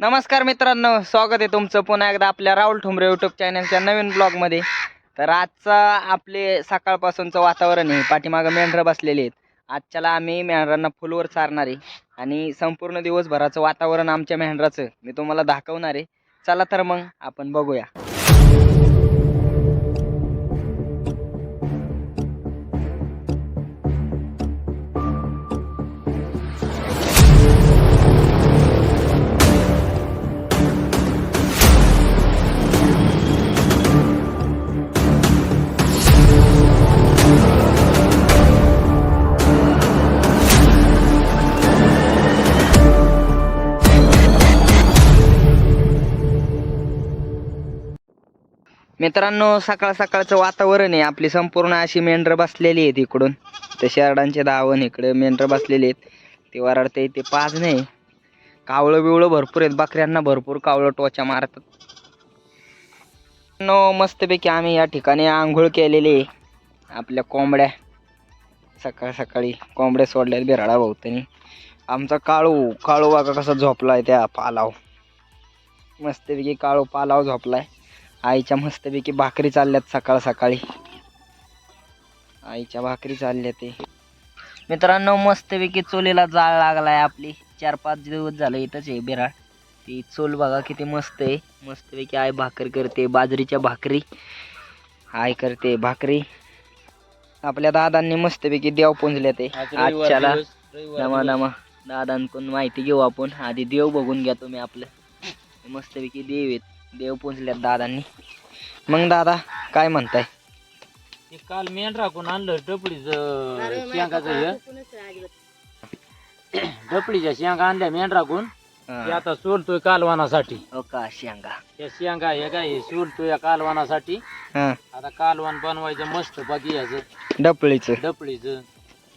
नमस्कार मित्रांनो स्वागत आहे तुमचं पुन्हा एकदा आपल्या राहुल ठुमरे यूट्यूब चॅनलच्या नवीन ब्लॉगमध्ये तर आजचा आपले सकाळपासूनचं वातावरण आहे. पाठीमागं मेंढरं बसलेले आहेत. आजच्याला आम्ही मेंढरांना फुलवर चारणार आहे. आणि संपूर्ण दिवसभराचं वातावरण आमच्या मेंढराचं. मी तुम्हाला दाखवणार आहे. चला तर मग आपण बघूया. मित्रांनो सकाळ सकाळचं वातावरण आहे. आपली संपूर्ण अशी मेंढरं बसलेली आहेत इकडून. ते शेरडांचे दावण इकडे मेंढर बसलेली आहेत. ते वराडते ते पाच नाही कावळं बिवळं भरपूर आहेत. बकऱ्यांना भरपूर कावळं टोचा मारतात. नो मस्तपैकी आम्ही या ठिकाणी आंघोळ केलेली आहे. आपल्या कोंबड्या. सकाळ सकाळी कोंबड्या सोडल्यात बिराडा भोवतणी आमचा काळू काळू बघा कसा झोपलाय त्या पालाव. मस्तपैकी काळू पालाव झोपलाय. आईच्या मस्तपैकी भाकरी चालल्यात सकाळ सकाळी. आईच्या भाकरी चालल्या ते मित्रांनो मस्तपैकी चोलीला जाळ लागलाय आपली. चार पाच दिवस झालं इथंच आहे बिराड. ती चोल बघा किती मस्त आहे. मस्तपैकी आई भाकर करते बाजरीच्या भाकरी. आई करते भाकरी. आपल्या दादांनी मस्तपैकी देव पुंजले ते आजच्याला नमा नमा दादांकडून माहिती घेऊ आपण. आधी देव बघून घ्या तुम्ही आपलं. मस्तपैकी देव आहेत. देव पुंजल्यात दादांनी. मग दादा काय म्हणताय? ते काल मेंढ राखून आणलं डपडीचं शेंगाचं हे. डपडीच्या शेंगा आणल्या मेंढ राखून. ते. आता सोलतोय कालवानासाठी. हो का शेंगा? त्या शेंगा हे काय हे सोलतोय या कालवानासाठी. हा. आता कालवान बनवायचं मस्त बाकी याचं. डपळीचं डपडीचं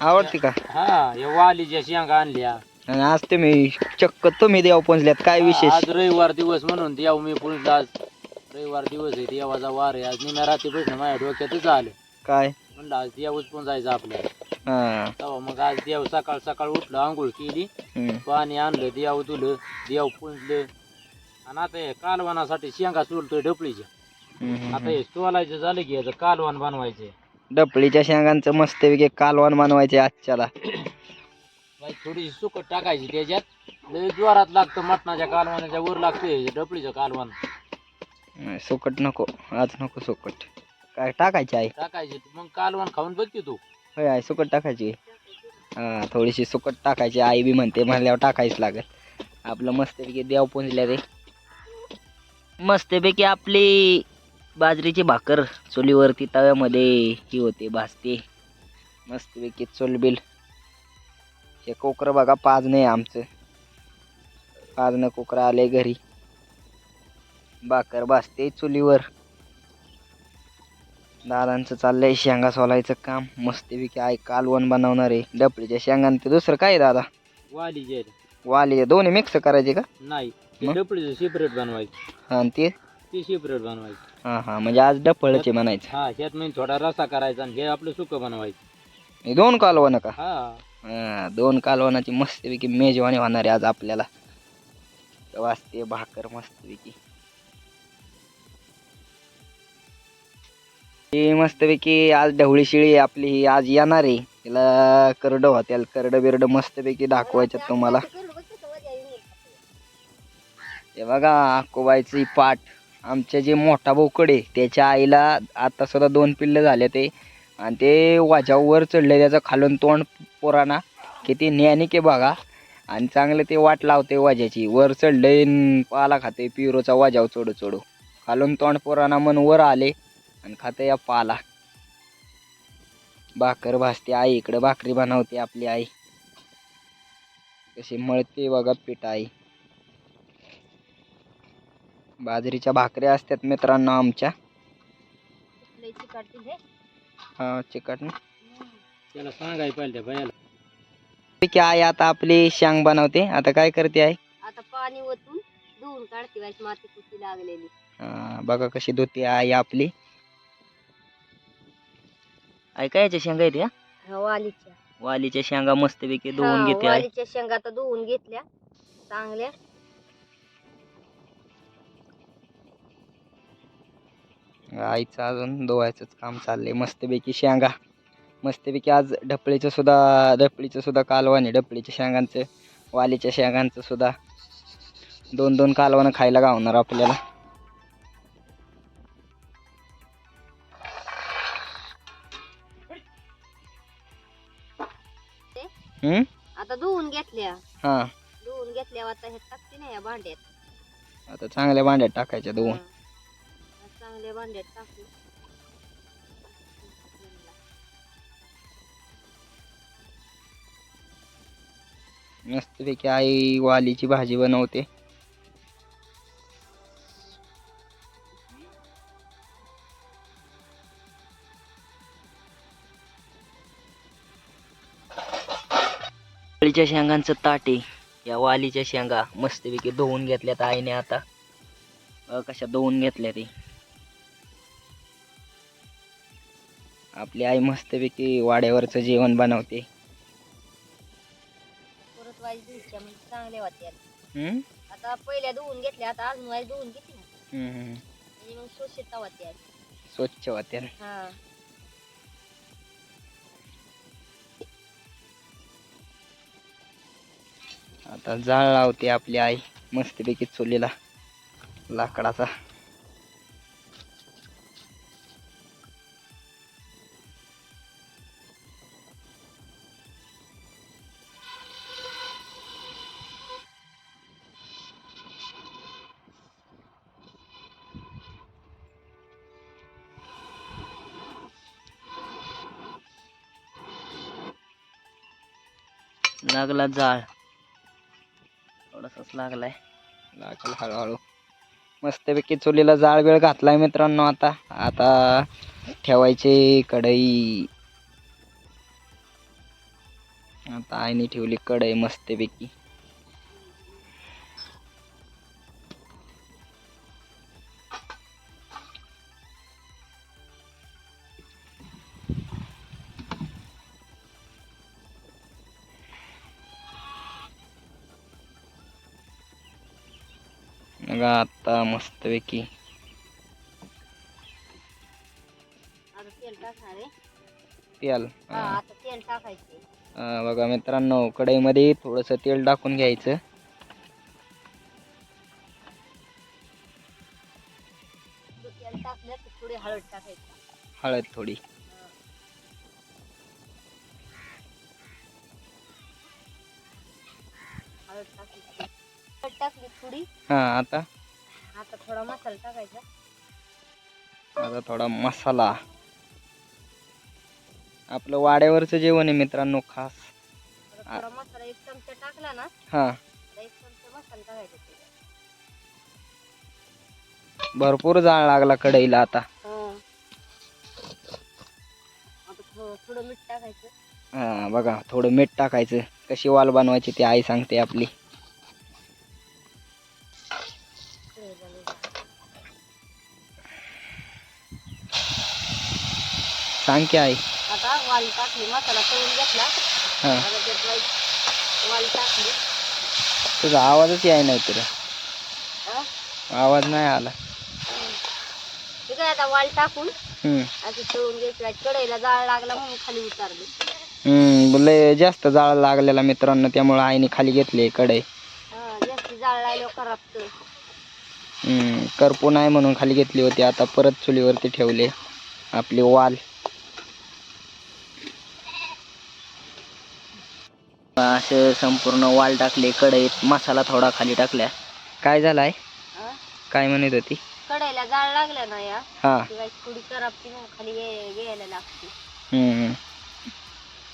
आवडते का? हा हे वालीच्या शेंगा आणल्या. आणि आज तुम्ही चक्क तुम्ही देव पुंजल्यात काय विशेष? आज रविवार दिवस म्हणून देव मी पुढे आज. रविवार दिवस आहे देवाचा वार आहे. आज निम्या रात्री बसणं माझ्या डोक्यातच आलं. काय? म्हणलं आज देवच पुंजायचं आपल्याला. हा. तेव्हा मग आज देव सकाळ सकाळ उठलं आंघोळ केली. हम्म. पाणी आणलं देव तुलं देव पुंजलं आणि आता हे कालवानासाठी शेंगा सोलतोय ढपळीच्या. हम्म, आता हे सोलायचं झालं की याचं कालवान बनवायचं डपळीच्या शेंगांचं मस्तपैकी कालवण बनवायचे आजच्याला. बाई थोडी सुकट टाकायची त्याच्यात. लय जोरात लागतं मटणाच्या कालवानाच्या वर लागतं ढपळीचं कालवान नाही, सुकट नको आज नको सुकट. काय टाकायची आहे टाकायची मग कालवान खाऊन बघ की तू. होय आहे सुकट टाकायची. हा थोडीशी सुकट टाकायची आई बी म्हणते म्हणल्यावर टाकायच लागेल. आपलं मस्तपैकी देव पुंजल्या ते मस्तपैकी आपली बाजरीची भाकर चुलीवरती तव्यामध्ये ही होते भाजते. मस्तपैकी चुलबिल. हे कोकरं बघा पाजणे आमचं. पाजणं कोकरं आले घरी. भाकर भाजते चुलीवर. दादांचं चाललंय शेंगा सोलायचं काम. मस्तपैकी आई कालवण बनवणार आहे. डपळीच्या शेंगांना ते दुसरं काय आहे दादा? वाली जे वाली दोन्ही मिक्स करायचे का? नाही ते मग? सेपरेट बनवायचं. हा आणि ते? ते सेपरेट बनवायचं. हा हा म्हणजे आज डपळचे म्हणायचं. हा ह्यात मी थोडा रसा करायचा आणि हे आपलं सुकं बनवायचं. हे दोन कालवण का? हा. दोन कालवनाची मस्तपैकी मेजवानी होणार आहे आज आपल्याला. वाजते भाकर मस्तपैकी. ही मस्तपैकी आज ढवळी शिळी आपली ही आज येणार आहे. तिला करडं होत्याल करडं बिरडं मस्तपैकी दाखवायच्यात तुम्हाला. हे बघा आकोबायची पाठ. आमच्या जे मोठा बोकड आहे त्याच्या आईला आता सुद्धा दोन पिल्ले झाले ते. आणि ते वाजावर चढले त्याचं खालून तोंड पोराना किती ज्ञानिक बघा. आणि चांगलं ते वाट लावते वाजाची वर चढले न पाला खाते पिरोचा वाजाव चढू चढू खालून तोंड पोराना मन वर आले आणि खाते या पाला. भाकर भाजते आई इकडे भाकरी बनवते आपली आई. कशी मळते बघा पीठ आई. बाजरीच्या भाकऱ्या असतात मित्रांनो आमच्या. हा. चिकट ना त्याला सांगाय पाहिजे की आई आता आपली शांग बनवते. आता काय करते आई? आता पाणी ओतून धुवून काढते माती कुती लागलेली. बघा कशी धुते आई आपली. आई काय याच्या शेंगा येते वालीच्या. वालीच्या शेंगा मस्तपैकी धुवून घेते वालीच्या शेंगा तर धुवून घेतल्या. चांगल्या. आईचं अजून धुवायच काम चाललंय. मस्तपैकी शेंगा. मस्तपैकी आज ढपळीचं सुद्धा ढपळीचं सुद्धा कालवण आहे. ढपळीच्या शेंगांचं वालीच्या शेंगांचं सुद्धा. दोन दोन कालवणं खायला गावणार आपल्याला. हम्म? आता धुवून घेतल्या. हा. धुवून घेतल्या आता हे टाकते ना या भांड्यात. आता चांगल्या भांड्यात टाकायच्या धुवून. हा. चांगल्या भांड्यात टाकू. मस्तपैकी आई वालीची भाजी बनवते. वालीच्या शेंगांचं ताटे या वालीच्या शेंगा मस्तपैकी धुवून घेतल्यात आईने आता. अ, कशा धुवून घेतल्या ते आपली आई मस्तपैकी वाड्यावरचं जेवण बनवते. परत वाईज धुवच्या म्हणजे चांगले होते हम्म? आता पहिल्या धुवून घेतल्या आता अजून वाईज धुवून घेतली ना हम्म, हम्म. म्हणजे मग स्वच्छता स्वच्छ होत्या हा. आता जाळ लावते आपली आई मस्तपैकी चुलीला लाकडाचा. लागला जाळ. थोडासाच लागलाय. लागल हळूहळू. मस्तपैकी चुलीला जाळ वेळ घातलाय मित्रांनो आता. आता ठेवायचे कढई. आता आईने ठेवली कढई मस्तपैकी. मग आता मस्तपैकी. आता तेल टाकणार आहे. तेल हा आता तेल टाकायचे अं, बघा मित्रांनो कढईमध्ये थोडंसं तेल टाकून घ्यायचं. तो तेल टाकलं की थोडी हळद टाकायची. हळद थोडी. हां आता? आता थोडा मसाला टाकायचा. आता थोडा मसाला. आपलं वाड्यावरचं जेवण आहे मित्रांनो खास. आता थोडा मसाला एक चमचा टाकला ना हां. आता एक चमचा मसाला टाकायचा त्याच्यात. भरपूर जाळ लागला कढईला आता. आता थोडं थोडं मीठ टाकायचं. हां बघा थोडं मीठ टाकायचं. कशी वाल बनवायची ती आई सांगते आपली. सांग की आई. आता वाल टाकली मसाला तळून घेतला. हां. आता त्यात वाल- वाल टाकली. तुझा आवाजच याय नाही हा? आवाज नाही आला. ठीक आहे आता वाल टाकून हम्म. असं तळून घ्यायचं कढईला जाळ लागला म्हणून खाली उतारली. हम्म, लय जास्त जाळ लागलेला मित्रांनो त्यामुळे आईने खाली घेतली कढई. हा जास्त जाळ लागल्यावर खराब हम्म, करपू नाही म्हणून खाली घेतली होती. आता परत चुलीवरती ठेवले आपली वाल. असं संपूर्ण वाल टाकले कढईत मसाला थोडा खाली टाकल्या. काय झालाय? काय म्हणत होती? कढईला जाळ लागला ना या? हा. थोडी करापती म्हणून खाली घ्यायला लागते. हम्म,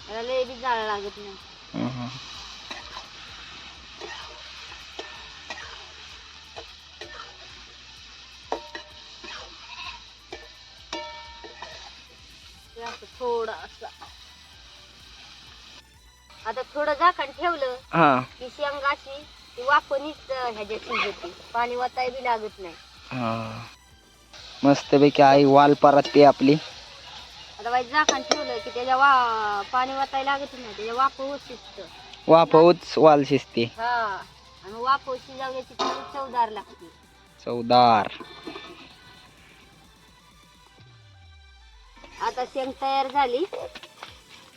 त्याला लय बी जाळ लागत नाही. हम्म. ते असं थोडं असं. आता थोडं झाकण ठेवलं हा. की शेंगाची ती वाफणीच ह्याच्यात शिजते. पाणी वताय बी लागत नाही. हा. मस्तपैकी आई वाल परतते आपली. आता बाई झाकण ठेवलं की त्याच्या वा पाणी लागत नाही त्याच्या शिजत. वाफवूच वाल शिजते. हा. आणि ती चवदार लागते. चवदार. आता शेंग तयार झाली.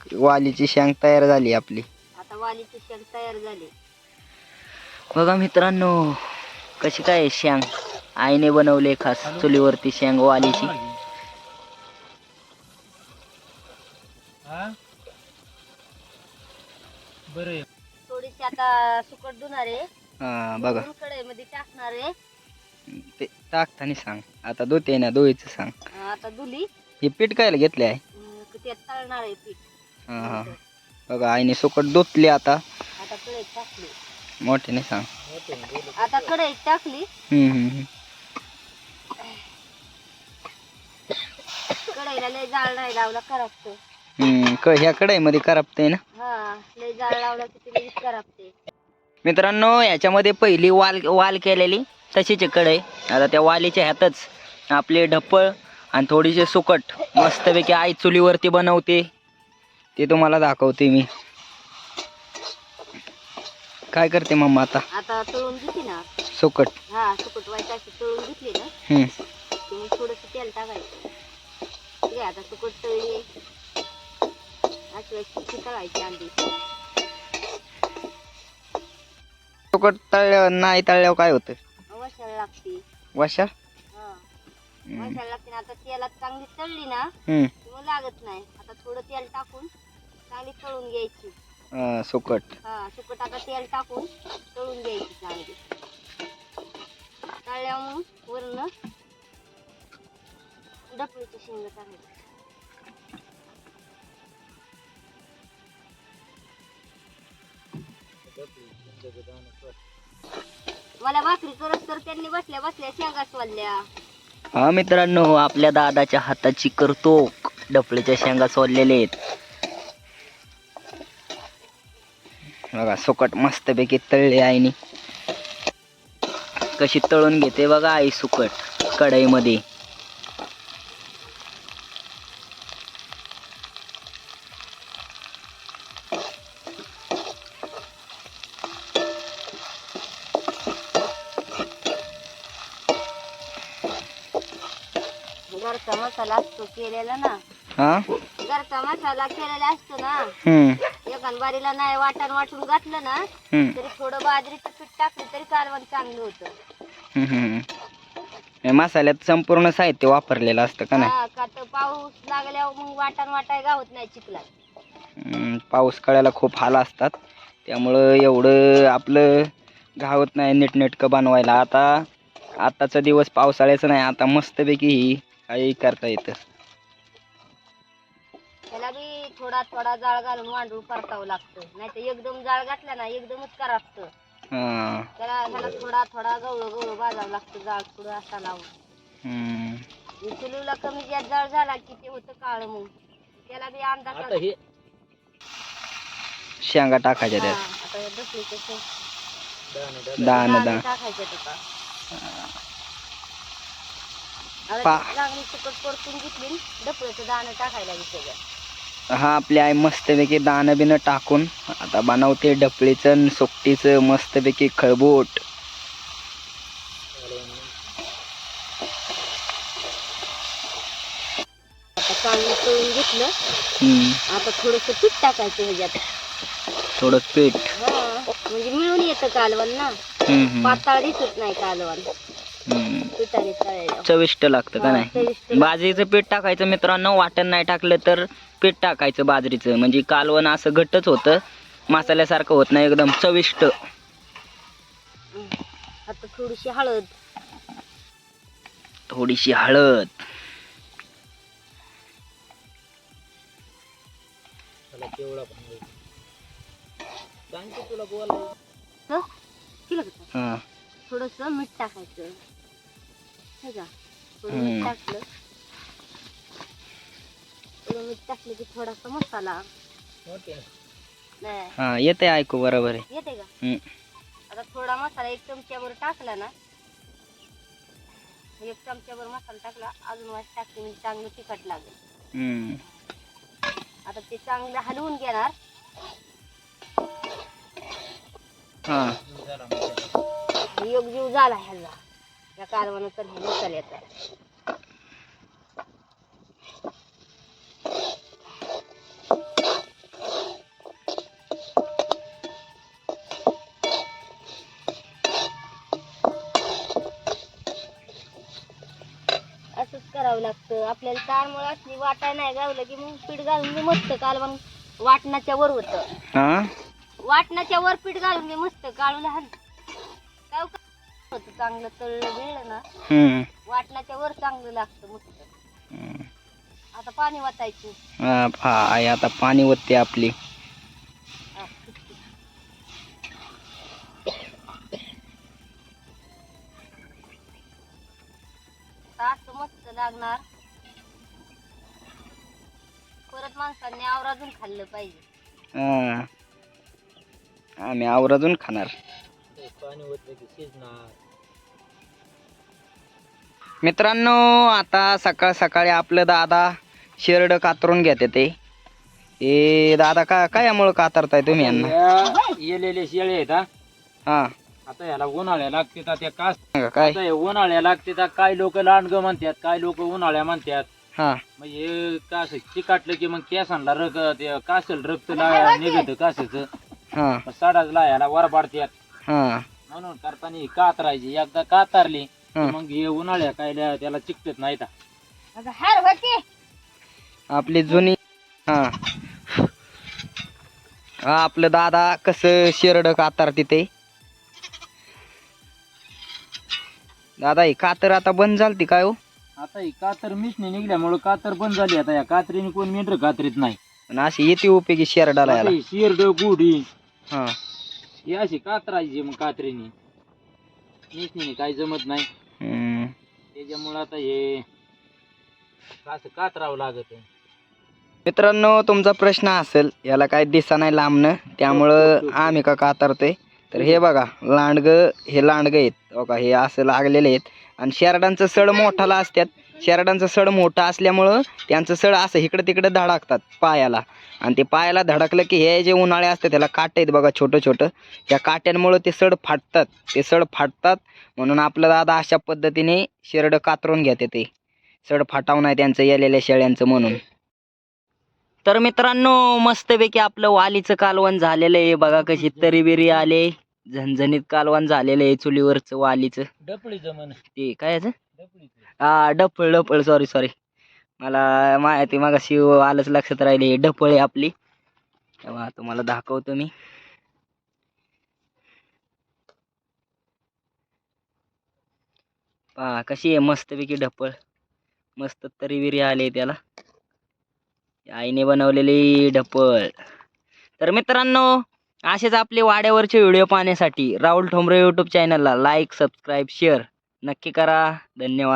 वालीची शेंग तयार झाली आपली. आता वालीची शेंग तयार झाली. बघा मित्रांनो कशी काय आहे शेंग? आईने बनवले खास चुलीवरती शेंग वालीची. बरं थोडीशी आता सुकट धुणार आहे. हा बघा. कढईमध्ये टाकणार आहे. ते टाकताना सांग. आता धुते ना दोईचं सांग. आता धुली. हे पीठ कायला घेतले आहे त्यात तळणार आहे पीठ. हा हा. बघा आईने सुकट धुतली आता. आता कढईत टाकली. मोठ्याने सांग. आता कढईत टाकली. हम्म, हम्म, हम्म. कढईला लय जाळ नाही लावला करापतो. हम्म, क ह्या कढईमध्ये करपते ना? हा लय जाळ लावला की ते लगेच करापते. मित्रांनो याच्यामध्ये पहिली वाल वाल केलेली तशीच आहे कढई. आता त्या वालीच्या ह्यातच आपले ढप्पळ आणि थोडीशी सुकट. मस्तपैकी आई चुलीवरती बनवते. ते तुम्हाला दाखवते मी. काय करते मम्मा आता? आता तळून घेतली ना. सुकट. हा सुकट व्हायची अशी तळून घेतली ना हम्म. मग थोडस तेल टाकायचं. ठीक आहे आता सुकट तळली. अशी अशी तळायची अंडी सुकट तळल्यावर नाही तळल्यावर काय होतं? वशाला लागते. वशा? हा. वशाला लागते ना आता तेलात चांगली तळली ना हम्म. की मग लागत नाही. आता थोडं तेल टाकून चांगली तळून घ्यायची. अं, सुकट. हा सुकट आता तेल टाकून तळून घ्यायची चांगली. डपळीची शेंग टाकायची मला भाकरी करत तर त्यांनी बसल्या बसल्या शेंगा सोलल्या. हा मित्रांनो आपल्या दादाच्या हाताची करतो डफळीच्या शेंगा सोललेले आहेत. बघा सुकट मस्तपैकी तळले आईने. कशी तळून घेते बघा आई सुकट कढईमध्ये. मसाला असतो केलेला ना. हा? घरचा मसाला केलेला असतो ना. हम्म. एकान बारीला नाही वाटण वाटून घातलं ना हम्म. तरी थोडं बाजरीचं पीठ टाकलं तरी कालवण चांगलं होतं. हम्म, हम्म. मसाल्यात संपूर्ण साहित्य वापरलेलं असतं का नाही? हा का तर पाऊस लागल्यावर मग वाटण वाटाय गावत नाही चिखलात. पाऊस कळायला खूप हाल असतात. त्यामुळं एवढं आपलं घावत नाही नीटनेटकं बनवायला. आता आताचा दिवस पावसाळ्याचं नाही आता मस्तपैकी ही काही करता येतं. त्याला बी थोडा थोडा जाळ घालून मांडून परतावं लागतं. नाही तर एकदम जाळ घातला ना एकदमच करापतं हां. त्याला ह्याला थोडा थोडा गवळं गवळं भाजावं लागतं जाळ थोडं असा लावून. हम्म. चुलीला कमी जास्त जाळ झाला की ते होतं काळ मग त्याला बी अंदाज आता हे शेंगा टाकायच्या त्यात. हे. दाण दाणे. दाण टाकायचे पा- ती चांगली सुकट परतून घेतली डपळ्याचं दाणं टाकायला त्याच्यात हा आपली आई मस्तपैकी दाणं बिणं टाकून आता बनवते डपळीचं सुकटीचं मस्तपैकी खळबोट. चांगलं तळून घेतलं. हम्म. आता थोडस पीठ टाकायचं ह्याच्यात. थोडं पीठ. हा म्हणजे मिळून येतं कालवण ना. पाताळ दिसत नाही कालवण. पिठाने चविष्ट लागतं का हा, नाही? बाजरीचं पीठ टाकायचं मित्रांनो वाटण नाही टाकलं तर पीठ टाकायचं बाजरीचं. म्हणजे कालवण असं घट्टच होतं. मसाल्यासारखं होत नाही एकदम चविष्ट. आता थोडीशी हळद. थोडीशी हळद. तुला हं? हा. थोडस मीठ टाकायचं. हे का. मीठ टाकलं. थोडं मीठ टाकलं की थोडासा मसाला. नाही हा. येते ऐकू बरोबर आहे. येते का? हम्म. आता थोडा मसाला एक चमच्यावर टाकला ना एक चमच्यावर मसाला टाकला अजून वाट टाकली म्हणजे चांगलं तिखट लागेल. हम्म. आता ते चांगलं हलवून घेणार. हा. योग जीव झाला ह्याला. या कारवानंतर मसाला येतात करावं लागतं. आपल्याला ताळमळ असली वाटाय नाही गावलं की मग पीठ घालून मी मस्त कालवण वाटणाच्या वर होत. वाटणाच्या वर पीठ घालून मी मस्त काळून हाल होतं चांगलं तळलं बिळलं ना हम्म. वाटणाच्या वर चांगलं लागतं मस्त हम्म. आता पाणी वाटायचं हा, पहा, आई आता पाणी ओतते आपली हा. आता असं मस्त लागणार परत माणसांनी आवराजून खाल्लं पाहिजे हा. आम्ही आवराजून खाणार पाणी ओतलं की शिजणार मित्रांनो आता सकाळ सकाळी आपलं दादा शेरड कातरून घेते ते. ए दादा का काय यामुळं कातरताय तुम्ही यांना? या येलेले शेळे आहेत हा. हा. आता याला उन्हाळ्या लागते त्या कास सांगा काय? आता हे उन्हाळ्या लागते तर काय लोक लांडग म्हणतात काय लोक उन्हाळ्या म्हणतात. हा. म्हणजे कास चिकाटलं की मग केसांना रग ते कासल रक्त ला निघत कासाचं. हा. साडाच लायाला वर पाडतात हा. म्हणून करताना ही कातरायची. एकदा कातारली हा. मग हे उन्हाळ्या काय ल्या- त्याला चिकटत नाही हार होते. आपली जुनी हा. हा आपलं दादा कसं शेरड कातर तिथे? दादा ही कातर आता बंद झालती काय हो? आता ही कातर मिशनी निघल्यामुळं कातर बंद झाली आता. या कात्रीने कोण मेंढर कातरीत नाही. पण अशी येते उपयोगी शेरडाला याला. शिरड गुढी. हा. ही अशी कातरायची मग कात्रीने. मिशनीने काही जमत नाही. त्याच्यामुळं आता हे असं कातरावं लागत मित्रांनो तुमचा प्रश्न असेल याला काय दिसा नाही लांबनं त्यामुळं आम्ही का कातरतोय? तर हे बघा लांडग हे लांडग आहेत. बघा हे असं लागलेले आहेत. आणि शेरडांचं सड मोठाला असतात शेरडांचं सड मोठं असल्यामुळं त्यांचं सड असं इकडं तिकडं धडकतात पायाला. आणि ते पायाला धडकलं की हे जे उन्हाळे असतात त्याला काटे आहेत बघा छोटं छोटं त्या काट्यांमुळं ते सड फाटतात. ते सड फाटतात म्हणून आपलं दादा अशा पद्धतीने शेरडं कातरून घेते ते. सड फाटाव नाही त्यांचं येलेल्या शेळ्यांचं म्हणून. तर मित्रांनो मस्तपैकी आपलं वालीचं कालवण झालेलं आहे. बघा कशी तरी बिरी आले. झणझणीत कालवण झालेलं आहे चुलीवरचं वालीचं. डपळी जमन ते काय हा डफळ डफळ. सॉरी सॉरी मला माहिती मागाशी आलंच लक्षात राहिले. डफळ आहे आपली. तेव्हा तुम्हाला दाखवतो मी. पहा कशी आहे? मस्तपैकी ढपळ मस्त तरी विरी आले त्याला. आईने बनवलेली ढपळ तर मित्रांनो असेच आपले वाड्यावरचे व्हिडिओ पाहण्यासाठी राहुल ठोंबरे यूट्यूब चॅनलला लाईक सबस्क्राईब शेअर नक्की करा. धन्यवाद.